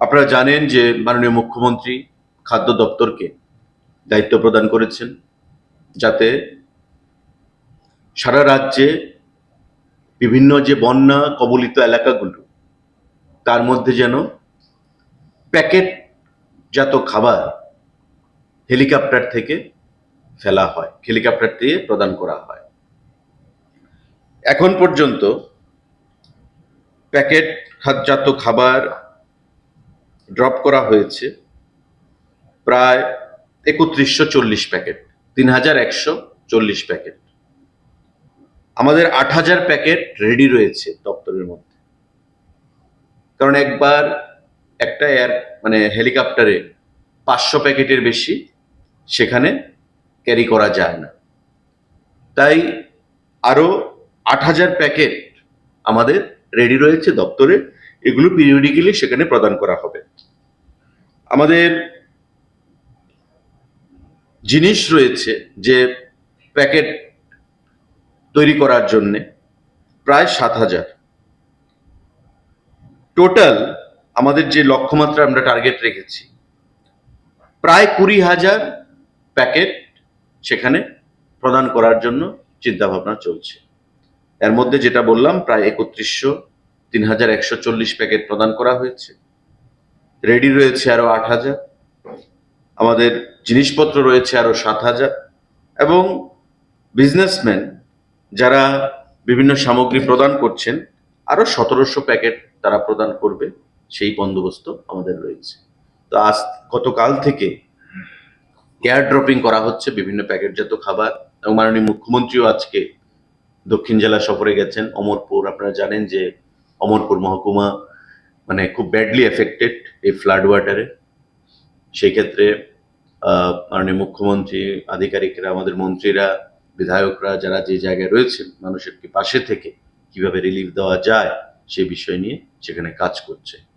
আপনারা জানেন যে মাননীয় মুখ্যমন্ত্রী খাদ্য দপ্তরকে দায়িত্ব প্রদান করেছেন যাতে সারা রাজ্যে বিভিন্ন যে বন্যা কবলিত এলাকাগুলো, তার মধ্যে যেন প্যাকেটজাত খাবার হেলিকপ্টার থেকে ফেলা হয়, হেলিকপ্টার দিয়ে প্রদান করা হয়। এখন পর্যন্ত প্যাকেট খাদ্যজাত খাবার ড্রপ করা হয়েছে প্রায় একত্রিশশো চল্লিশ প্যাকেট তিন হাজার একশো চল্লিশ প্যাকেট। আমাদের আট হাজার প্যাকেট রেডি রয়েছে দপ্তরের মধ্যে। কারণ একবার একটা এয়ার মানে হেলিকপ্টারে পাঁচশো প্যাকেটের বেশি সেখানে ক্যারি করা যায় না। তাই আরও আট হাজার প্যাকেট আমাদের রেডি রয়েছে দপ্তরে এগুলো পিরিয়ডিক্যালি সেখানে প্রদান করা হবে। আমাদের জিনিস রয়েছে যে প্যাকেট তৈরি করার জন্যে প্রায় সাত হাজার। টোটাল আমাদের যে লক্ষ্যমাত্রা আমরা টার্গেট রেখেছি, প্রায় কুড়ি হাজার প্যাকেট সেখানে প্রদান করার জন্য চিন্তাভাবনা চলছে। এর মধ্যে যেটা বললাম, প্রায় একত্রিশশো তিন হাজার একশো চল্লিশ প্যাকেট প্রদান করা হয়েছে। রেডি রয়েছে আরও আট হাজার আমাদের জিনিসপত্র রয়েছে আরও সাত হাজার এবং বিজনেসম্যান যারা বিভিন্ন সামগ্রী প্রদান করছেন, আরও সতেরোশো প্যাকেট তারা প্রদান করবে, সেই বন্দোবস্ত আমাদের রয়েছে। তো আজ গতকাল থেকে এয়ার ড্রপিং করা হচ্ছে বিভিন্ন প্যাকেটজাত খাবার। এবং মাননীয় মুখ্যমন্ত্রীও আজকে দক্ষিণ জেলা সফরে গেছেন। অমরপুর, আপনারা জানেন যে অমরপুর মহকুমা মানে খুব ব্যাডলি এফেক্টেড এই ফ্লাড ওয়াটারে সেক্ষেত্রে মাননীয় মুখ্যমন্ত্রী, আধিকারিকরা, আমাদের মন্ত্রীরা, বিধায়করা যারা যে জায়গায় রয়েছেন, মানুষের পাশে থেকে কীভাবে রিলিফ দেওয়া যায় সে বিষয় নিয়ে সেখানে কাজ করছে।